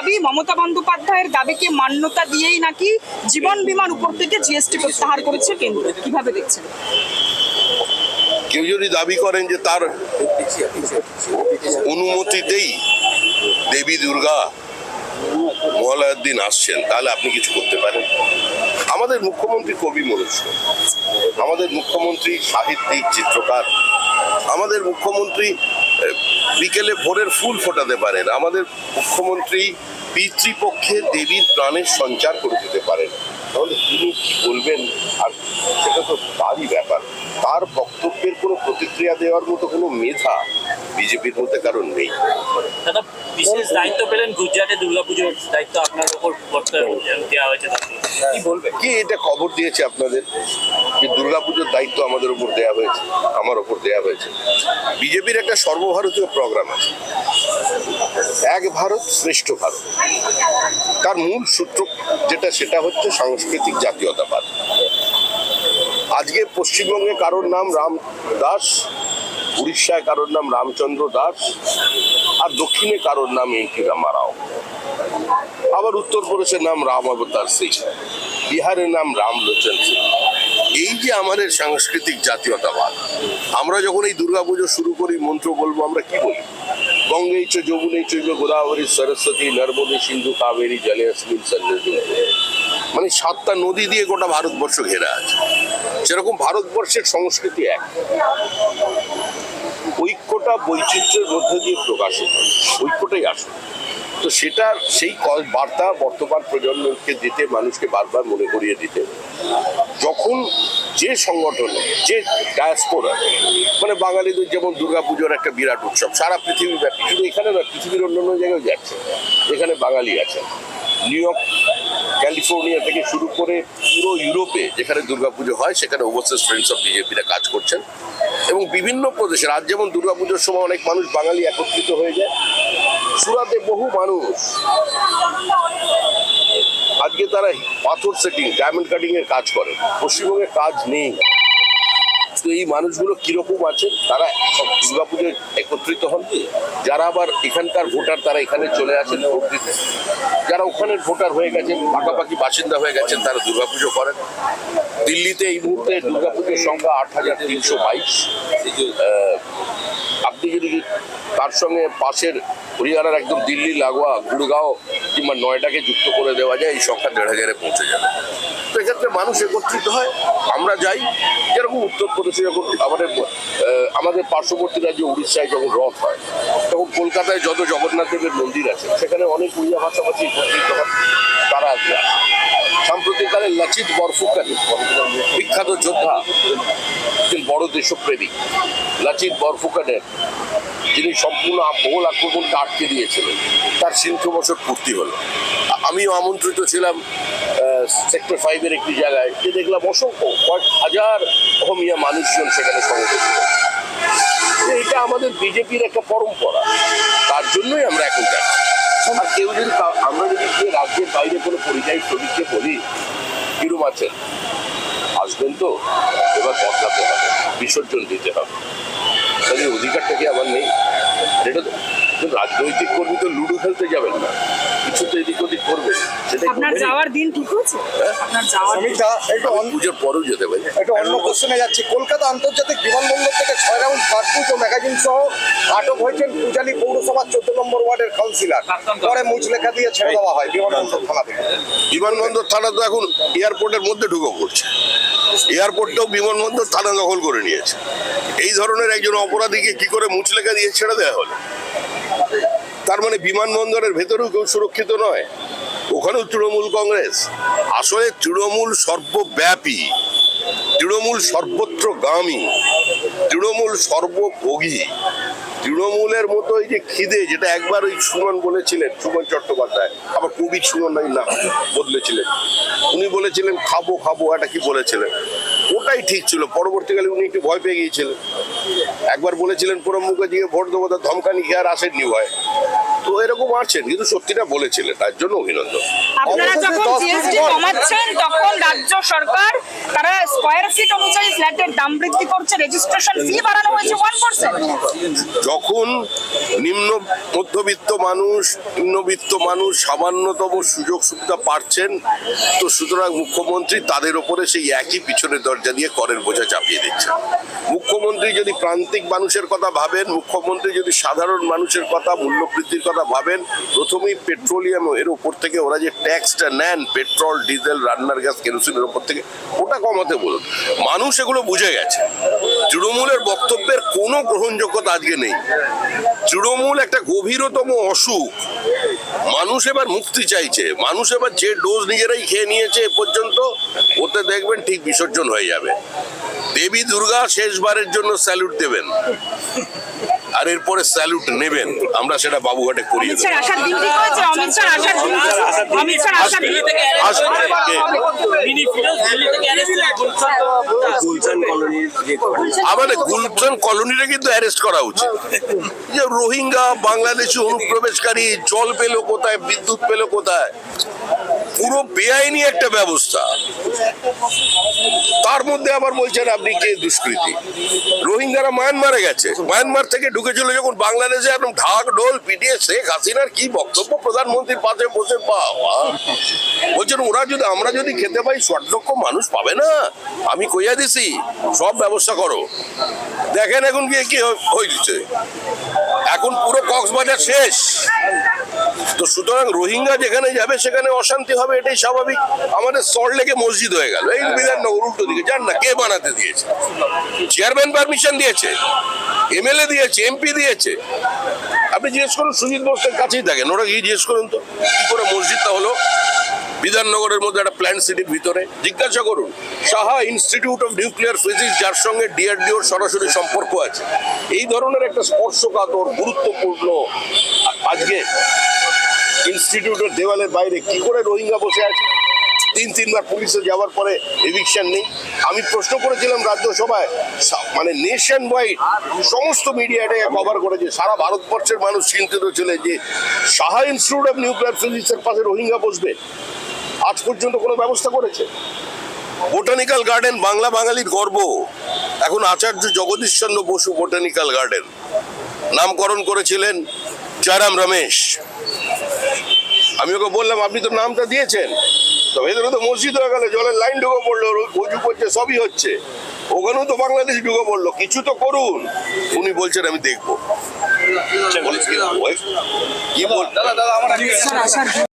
দাবি, মমতা বন্দ্যোপাধ্যায়ের দাবিকে মান্যতা দিয়েই নাকি জীবন বিমার উপর থেকে জিএসটি প্রত্যাহার করেছে কেন্দ্র? কীভাবে দেখছেন? কেউ যদি দাবি করেন যে তার অনুমতিতেই দেবী দুর্গা মহালয়ার দিন আসছেন, তাহলে আপনি কিছু করতে পারেন। আমাদের মুখ্যমন্ত্রী কবি মনুষ্য আমাদের মুখ্যমন্ত্রী সাহিত্যিক, চিত্রকার, আমাদের মুখ্যমন্ত্রী বিকেলে ভোরের ফুল ফোটাতে পারেন। আমাদের মুখ্যমন্ত্রী পিতৃপক্ষে দেবীর প্রাণের সঞ্চার করে দিতে পারেন। তাহলে তিনি কি বলবেন? আর সেটা তো তারই ব্যাপার। তার বক্তব্যের কোনো প্রতিক্রিয়া দেওয়ার মতো কোনো মেধা বিজেপির মধ্যে কারণ নেই। দাদা বিশেষ দায়িত্ব পেলেন গুজরাটে দুর্গাপুজোর। দায়িত্ব আপনার ওপর দেওয়া হয়েছে। কি বলবেন? কি এটা খবর দিয়েছে আপনাদের? যে দুর্গাপুজোর দায়িত্ব আমাদের উপর দেয়া হয়েছে, আমার উপর দেয়া হয়েছে। বিজেপির একটা সর্বভারতীয় প্রোগ্রাম আছে। এক ভারত শ্রেষ্ঠ ভারত। তার মূল সূত্র যেটা, সেটা হচ্ছে সাংস্কৃতিক জাতীয়তাবাদ। আজকে পশ্চিমবঙ্গে কারোর নাম রাম দাস, উড়িষ্যায় কারোর নাম রামচন্দ্র দাস, আর দক্ষিণে কারোর নাম এনটি রামারাও। আবার উত্তরপ্রদেশের নাম রাম অবতার সিং, বিহারের নাম রামলোচন সিং। এই যে আমাদের সাংস্কৃতিক জাতীয়তাবাদ, আমরা যখন এই দুর্গাপুজো শুরু করি, মন্ত্র বলব আমরা কি বলি? গঙ্গেই চ যমুনেই চৈব গোদাবরী, সরস্বতী, নর্মদে, সিন্ধু, কাবেরী জলে মানে সাতটা নদী দিয়ে গোটা ভারতবর্ষ ঘেরা আছে। সেরকম ভারতবর্ষের সংস্কৃতি এক, ঐক্যটা বৈচিত্র্যের মধ্যে দিয়ে প্রকাশিত। ঐক্যটাই আসল। তো সেটা সেই বার্তা বর্তমান প্রজন্মকে দিতে, মানুষকে বারবার মনে করিয়ে দিতে। যখন যে সংগঠনে, যে ডায়াসপোরা মানে বাঙালিদের যেমন দুর্গাপুজোর একটা বিরাট উৎসব, সারা পৃথিবী ব্যাপী শুধু এখানে না পৃথিবীর অন্যান্য জায়গায় যাচ্ছে এখানে বাঙালি আছে। নিউ ইয়র্ক, ক্যালিফোর্নিয়া থেকে শুরু করে পুরো ইউরোপে যেখানে দুর্গাপুজো হয়, সেখানে ওভারসিজ ফ্রেন্ডস অফ বিজেপিরা কাজ করছেন। এবং বিভিন্ন প্রদেশে আজ যেমন দুর্গাপুজোর সময় অনেক মানুষ বাঙালি একত্রিত হয়ে যায় সুরাতে বহু মানুষ। আজকে তারা পাথর সেটিং ডায়মন্ড কাটিং এর কাজ করে। পশ্চিমবঙ্গে কাজ নেই। তো এই মানুষগুলো কীরকম আছেন তারা দুর্গাপুজোয় একত্রিত হন। যারা আবার এখানকার ভোটার, তারা এখানে চলে আসেন ভোট দিতে যারা ওখানের ভোটার হয়ে গেছেন, পাকাপাকি বাসিন্দা হয়ে গেছেন, তারা দুর্গাপুজো করেন। দিল্লিতে এই মুহূর্তে দুর্গাপুজোর সংখ্যা আট হাজার তিনশো বাইশ। আপনি যদি তার সঙ্গে পাশের হরিয়ানার একদম দিল্লি, লাগোয়া, গুড়গাঁও কিংবা নয়ডাকে যুক্ত করে দেওয়া যায়, এই সংখ্যা দেড় হাজারে পৌঁছে যাবে। তো এক্ষেত্রে মানুষ একত্রিত হয়। আমরা যাই, যেরকম উত্তরপ্রদেশে যখন আমাদের আমাদের পার্শ্ববর্তী রাজ্য উড়িষ্যায় যখন রথ হয়, তখন কলকাতায় যত জগন্নাথ দেবের মন্দির আছে, সেখানে অনেক উড়িয়া ভাষাভাষী একত্রিত হন তারা আসবে। সাম্প্রতিককালে লাচিত বরফুকার বিখ্যাত যোদ্ধা একজন বড় দেশপ্রেমিক লাচিত বরফুকানের, যিনি সম্পূর্ণ মোগল আক্রমণকে আটকে দিয়েছিলেন। তার সিংহ বছর পূর্তি হলো। আমিও আমন্ত্রিত ছিলাম সেক্টর ফাইভের একটি জায়গায়, যে দেখলাম অসংখ্য, কয়েক হাজার অহমিয়া মানুষজন সেখানে সমবেত এটা আমাদের বিজেপির একটা পরম্পরা। তার জন্যই আমরা এখন যাচ্ছি। আর কেউ যদি আমরা যদি রাজ্যের বাইরে কোনো পরিযায়ী শ্রমিককে বলি কিরম আছেন আসবেন তো? এবার বদলাতে হবে বিসর্জন দিতে হবে। তাহলে অধিকারটা কি আমার নেই? এটা তো রাজনৈতিক কর্মী তো লুডো খেলতে যাবেন না। কিছু তো এদিক ওদিক করবেন। সেটাই আপনার যাওয়ার দিন ঠিক হয়েছে? হ্যাঁ? আপনার যাওয়ার অমিতা একটু পুজোর পরেও যেতে পারি একটু অন্য কোশ্চেনে যাচ্ছি। কলকাতা আন্তর্জাতিক বিমানবন্দর থেকে ছয় রাউন্ড কার্তুজ ও ম্যাগাজিন সহ আটক হয়েছেন পূজালী পৌরসভার চোদ্দ নম্বর ওয়ার্ডের কাউন্সিলর পরে মুচলেখা দিয়ে ছেড়ে দেওয়া হয় বিমানবন্দর থানা থেকে। বিমানবন্দর থানা তো এখন এয়ারপোর্টের মধ্যে ঢুকে পড়ছে। এয়ারপোর্টটাও বিমানবন্দর থানা দখল করে নিয়েছে। এই ধরনের একজন অপরাধীকে কি করে মুচলেখা দিয়ে ছেড়ে দেওয়া হলো? তার মানে বিমানবন্দরের ভেতরেও কেউ সুরক্ষিত নয়। ওখানেও তৃণমূল কংগ্রেস। আসলে তৃণমূল সর্বব্যাপী। তৃণমূল সর্বত্রগামী। তৃণমূল সর্বভোগী। তৃণমূলের মতো এই যে খিদে, যেটা একবার ওই সুমন বলেছিলেন, সুমন চট্টোপাধ্যায়, আবার কবি সুমন নাই না বদলেছিলেন। উনি বলেছিলেন, খাব খাব এটা কি বলেছিলেন? ওটাই ঠিক ছিল। পরবর্তীকালে উনি একটু ভয় পেয়ে গিয়েছিলেন। একবার বলেছিলেন প্রণব মুখার্জিকে, ভোট দেবো তার ধমকানি খেয়ে আর আসেননি ভয়? তো এরকম আছেন কিন্তু সত্যিটা বলেছিলেন তার জন্য অভিনন্দন। আপনারা যখন জিএসটি কমাচ্ছেন তখন রাজ্য সরকার তারা স্কয়ার ফিট অনুযায়ী ফ্ল্যাটের দাম বৃদ্ধি করছে রেজিস্ট্রেশন ফি বাড়ানো হয়েছে ওয়ান যখন নিম্ন মধ্যবিত্ত মানুষ, নিম্নবিত্ত মানুষ সামান্যতম সুযোগ সুবিধা পাচ্ছেন, তো সুতরাং মুখ্যমন্ত্রী তাদের ওপরে সেই একই পিছনের দরজা দিয়ে করের বোঝা চাপিয়ে দিচ্ছেন। মুখ্যমন্ত্রী যদি প্রান্তিক মানুষের কথা ভাবেন, মুখ্যমন্ত্রী যদি সাধারণ মানুষের কথা, মূল্যবৃদ্ধির কথা ভাবেন, প্রথমেই পেট্রোলিয়াম এর উপর থেকে ওরা যে ট্যাক্সটা নেন, পেট্রোল, ডিজেল, রান্নার গ্যাস, কেরোসিনের উপর থেকে, ওটা কমাতে বলুন। মানুষ এগুলো বুঝে গেছে। তৃণমূলের বক্তব্যের কোনো গ্রহণযোগ্যতা আজকে নেই। তৃণমূল একটা গভীরতম অসুখ। মানুষ এবার মুক্তি চাইছে। মানুষ এবার যে ডোজ নিজেরাই খেয়ে নিয়েছে এ পর্যন্ত, ওতে দেখবেন ঠিক বিসর্জন হয়ে যাবে। দেবী দুর্গা শেষবারের জন্য স্যালুট দেবেন। আর এরপরে স্যালুট নেবেন। আমরা সেটা বাবুঘাটে করি। মিনি আমাদের গুলশান কলোনিটা কিন্তু অ্যারেস্ট করা উচিত। যে রোহিঙ্গা বাংলাদেশি অনুপ্রবেশকারী জল পেল কোথায় বিদ্যুৎ পেল কোথায়? পুরো বেআইনি একটা ব্যবস্থা। তার মধ্যে আবার বলছেন আপনি কে দুষ্কৃতি? রোহিঙ্গারা মায়ানমারে গেছে। মায়ানমার থেকে ঢুকেছিল যখন বাংলাদেশে একদম ঢাক ঢোল পিটিয়ে শেখ হাসিনার কি বক্তব্য? প্রধানমন্ত্রীর পাশে বসে বাবা। বলছেন, ওরা যদি, আমরা যদি খেতে পাই ষাট লক্ষ মানুষ পাবে না। আমি কইয়া দিছি, সব ব্যবস্থা করো। দেখেন এখন গিয়ে কি হ- হয়েছে এখন পুরো কক্সবাজার শেষ। তো সুতরাং রোহিঙ্গা যেখানে যাবে, সেখানে অশান্তি হবে, এটাই স্বাভাবিক। আমাদের সল্ট লেকে মসজিদ হয়ে গেল। এই বিধাননগর উল্টো দিকে। জান না, কে বানাতে দিয়েছে? চেয়ারম্যান পারমিশন দিয়েছে, এমএলএ দিয়েছে, এমপি দিয়েছে। আপনি জিজ্ঞেস করুন, সুজিত বোসের কাছেই থাকেন। ওরা গিয়ে জিজ্ঞেস করুন তো, কি করে মসজিদটা হলো? বিধাননগরের মধ্যে একটা প্ল্যান সিটির ভিতরে। জিজ্ঞাসা করুন, Saha institute of nuclear physics যার সঙ্গে ডিআরডিওর সরাসরি সম্পর্ক আছে। এই ধরনের একটা স্পর্শকাতর, গুরুত্বপূর্ণ আজকে ইনস্টিটিউটের দেওয়ালের বাইরে কি করে রোহিঙ্গা বসে আছে? তিন, তিনবার পুলিশে যাওয়ার পরে এভিকশন নেই। আমি প্রশ্ন করেছিলাম রাজ্যসভায় মানে নেশন ওয়াইড সমস্ত মিডিয়া এটাকে কভার করেছে সারা ভারতবর্ষের মানুষ চিন্তিত ছিল যে সাহা ইনস্টিটিউট অফ নিউক্লিয়ার ফিজিক্সের পাশে রোহিঙ্গা বসবে। আজ পর্যন্ত কোনো ব্যবস্থা করেছে? বোটানিক্যাল গার্ডেন বাংলা বাঙালির গর্ব। এখন আচার্য জগদীশ চন্দ্র বসু বোটানিক্যাল গার্ডেন নামকরণ করেছিলেন জয়রাম রমেশ। আমি ওকে বললাম আপনি তো নামটা দিয়েছেন। তো ভেতরে তো মসজিদ হয়ে গেল জলের লাইন ঢুকে পড়ল উজু করছে সবই হচ্ছে। ওখানেও তো বাংলাদেশ ঢুকে পড়ল কিছু তো করুন। উনি বলছেন আমি দেখব। কি বল